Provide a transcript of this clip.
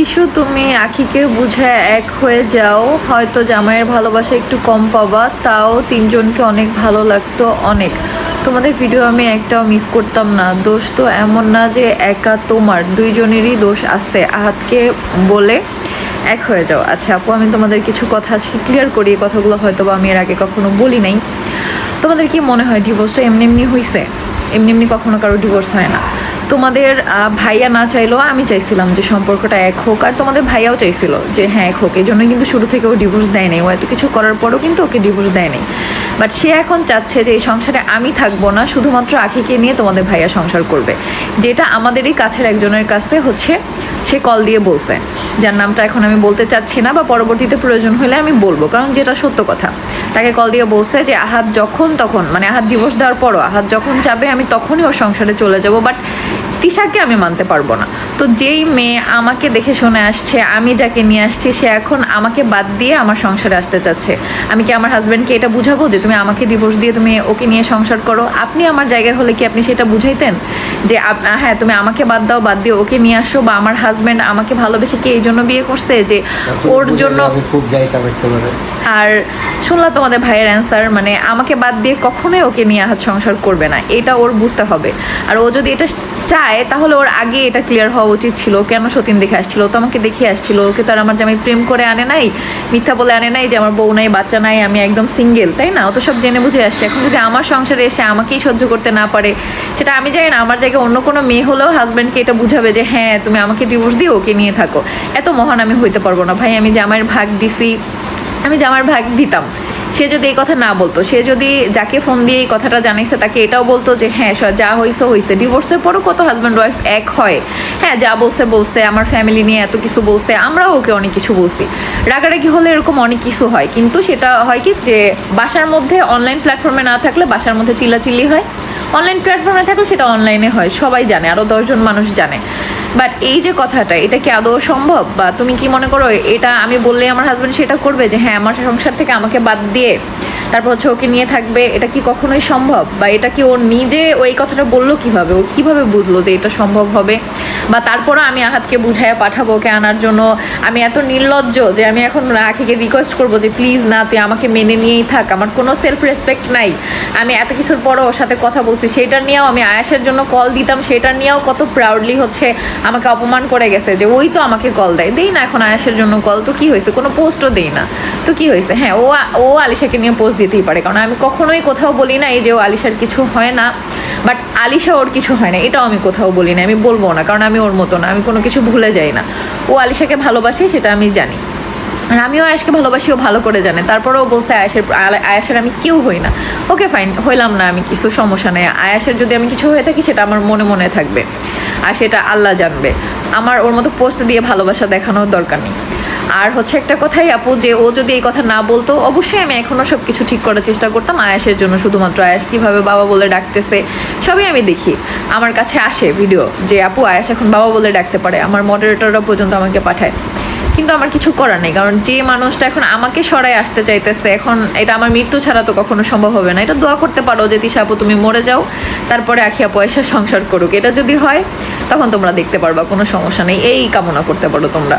তিশু তুমি আখিকে বুঝে এক হয়ে যাও। হয়তো জামাইয়ের ভালোবাসা একটু কম পাবা, তাও তিনজনকে অনেক ভালো লাগতো অনেক। তোমাদের ভিডিও আমি একটাও মিস করতাম না। দোষ তো এমন না যে একা তোমার, দুইজনেরই দোষ আছে। আহাতকে বলে এক হয়ে যাও। আচ্ছা আপু, আমি তোমাদের কিছু কথা আজকে ক্লিয়ার করি। কথাগুলো হয়তো বা আমি এর আগে কখনো বলি নাই। তোমাদের কি মনে হয় ডিভোর্সটা এমনি এমনি হয়েছে এমনি এমনি কখনো কারও ডিভোর্স হয় না। তোমাদের ভাইয়া না চাইলেও আমি চাইছিলাম যে সম্পর্কটা এক হোক, আর তোমাদের ভাইয়াও চাইছিল যে হ্যাঁ এক হোক। এই জন্য কিন্তু শুরু থেকে ও ডিভোর্স দেয় নাই ও এত কিছু করার পরও কিন্তু ওকে ডিভোর্স দেয় নাই বাট সে এখন চাচ্ছে যে এই সংসারে আমি থাকব না, শুধুমাত্র আখিকে নিয়ে তোমাদের ভাইয়া সংসার করবে। যেটা আমাদেরই কাছের একজনের কাছে হচ্ছে, সে কল দিয়ে বলছে। যার নামটা এখন আমি বলতে চাচ্ছি না, বা পরবর্তীতে প্রয়োজন হলে আমি বলব, কারণ যেটা সত্য কথা। তাকে কল দিয়ে বলছে যে আহাত যখন তখন মানে আহাত দিবস দেওয়ার পরও, আহাত যখন যাবে আমি তখনই ওর সংসারে চলে যাব। বাট তিশাকে আমি মানতে পারব না। তো যেই মেয়ে আমাকে দেখে শুনে আসছে, আমি যাকে নিয়ে আসছি, সে এখন আমাকে বাদ দিয়ে আমার সংসারে আসতে চাচ্ছে। আমি কি আমার হাজব্যান্ডকে এটা বুঝাবো যে তুমি আমাকে ডিভোর্স দিয়ে তুমি ওকে নিয়ে সংসার করো? আপনি আমার জায়গায় হলে কি আপনি সেটা বুঝাইতেন? যে হ্যাঁ তুমি আমাকে বাদ দাও বাদ দিয়ে ওকে নিয়ে আসো বা আমার হাজব্যান্ড আমাকে ভালোবেসে কি এই জন্য বিয়ে করছে যে ওর জন্য খুব যাইতাম একেবারে। আর শুনলাম তোমাদের ভাইয়ের অ্যান্সার মানে আমাকে বাদ দিয়ে কখনোই ওকে নিয়ে হাত সংসার করবে না এটা ওর বুঝতে হবে। আর ও যদি এটা চায় তাহলে ওর আগে এটা ক্লিয়ার হওয়া উচিত ছিল কেন সতীন দেখে আসছিল তো আমাকে দেখে আসছিল ওকে তো আর আমার জামাই প্রেম করে আনে নাই মিথ্যা বলে আনে নাই যে আমার বউ নাই বাচ্চা নাই আমি একদম সিঙ্গেল তাই না? ও তো সব জেনে বুঝে আসছে এখন যদি আমার সংসারে এসে আমাকেই সহ্য করতে না পারে সেটা আমি জানি না আমার জায়গায় অন্য কোনো মেয়ে হলেও হাজব্যান্ডকে এটা বুঝাবে যে হ্যাঁ তুমি আমাকে ডিভোর্স দিয়ে ওকে নিয়ে থাকো। এত মহান আমি হইতে পারব না। ভাই, আমি জামাইয়ের ভাগ দিছি, আমি জামার ভাগ দিতাম। সে যদি এই কথা না বলতো, সে যদি যাকে ফোন দিয়ে এই কথাটা জানাইছে, তাকে এটাও বলতো যে হ্যাঁ যা হয়েছে হয়েছে ডিভোর্সের পরও কত হাজব্যান্ড ওয়াইফ এক হয়। হ্যাঁ যা বলছে বলছে, আমার ফ্যামিলি নিয়ে এত কিছু বলছে, আমরাও ওকে অনেক কিছু বলছি। রাগারাগি হলে এরকম অনেক কিছু হয়, কিন্তু সেটা হয় কি যে, বাসার মধ্যে অনলাইন প্ল্যাটফর্মে না থাকলে বাসার মধ্যে চিল্লাচিল্লি হয়। অনলাইন প্ল্যাটফর্মে থাকলে সেটা অনলাইনে হয়, সবাই জানে আরও দশজন মানুষ জানে। বাট এই যে কথাটা, এটা কি আদৌ সম্ভব? বা তুমি কি মনে করো, এটা আমি বললে আমার হাজব্যান্ড সেটা করবে যে হ্যাঁ আমার সংসার থেকে আমাকে বাদ দিয়ে, তারপর হচ্ছে ওকে নিয়ে থাকবে। এটা কি কখনোই সম্ভব? বা এটা কি ও নিজে ওই কথাটা বলল কীভাবে? ও কীভাবে বুঝলো যে এটা সম্ভব হবে? বা তারপরও আমি আহাতকে বুঝাইয়া পাঠাবো ওকে আনার জন্য। আমি এত নির্লজ্জ যে আমি এখন রাখিকে রিকোয়েস্ট করব যে প্লিজ না, তুই আমাকে মেনে নিয়েই থাক। আমার কোনো সেলফ রেসপেক্ট নাই। আমি এত কিছুর পরও ওর সাথে কথা বলছি। সেটা নিয়েও আমি আয়াসের জন্য কল দিতাম। সেটা নিয়েও কত প্রাউডলি হচ্ছে, আমাকে অপমান করে গেছে যে, ওই তো আমাকে কল দেয়। দেই না এখন আয়াসের জন্য কল তো কি হয়েছে? কোনো পোস্টও দেই না। তো কি হয়েছে? হ্যাঁ ও ও আলিশাকে নিয়ে পোস্ট দিতেই পারে। কারণ আমি কখনোই কোথাও বলি না এই যে, ও আলিশার কিছু হয় না। বাট আলিশা ওর কিছু হয় না, এটাও আমি কোথাও বলি না, আমি বলব না, কারণ আমি ওর মতো না, আমি কোনো কিছু ভুলে যাই না। ও আলিশাকে ভালোবাসে, সেটা আমি জানি। আর আমিও আয়াসকে ভালোবাসি, ও ভালো করে জানে। তারপরেও বলছে আয়াসের আলা- আয়াসের আমি কেউ হই না। ওকে ফাইন, হইলাম না আমি কিছু, সমস্যা নেই। আয়াসের যদি আমি কিছু হয়ে থাকি, সেটা আমার মনে মনে থাকবে। আর সেটা আল্লাহ জানবে। আমার ওর মতো পোস্ট দিয়ে ভালোবাসা দেখানোর দরকার নেই। আর হচ্ছে একটা কথাই আপু, যে ও যদি এই কথা না বলতো, অবশ্যই আমি এখনও সব কিছু ঠিক করার চেষ্টা করতাম। আয়াসের জন্য শুধুমাত্র আয়াস কীভাবে বাবা বলে ডাকতেছে, সবই আমি দেখি। আমার কাছে আসে ভিডিও যে, আপু, আয়াস এখন বাবা বলে ডাকতে পারে, আমার মডারেটররা পর্যন্ত আমাকে পাঠায়। কিন্তু আমার কিছু করার নেই, কারণ যে মানুষটা এখন আমাকে সরাই আসতে চাইতেছে, এখন এটা আমার মৃত্যু ছাড়া তো কখনো সম্ভব হবে না। এটা দোয়া করতে পারো যে, তিশা আপু, তুমি মরে যাও, তারপরে আখিয়া পয়সা সংসার করুক। এটা যদি হয়, তখন তোমরা দেখতে পারবা, কোনো সমস্যা নেই। এই কামনা করতে পারো তোমরা।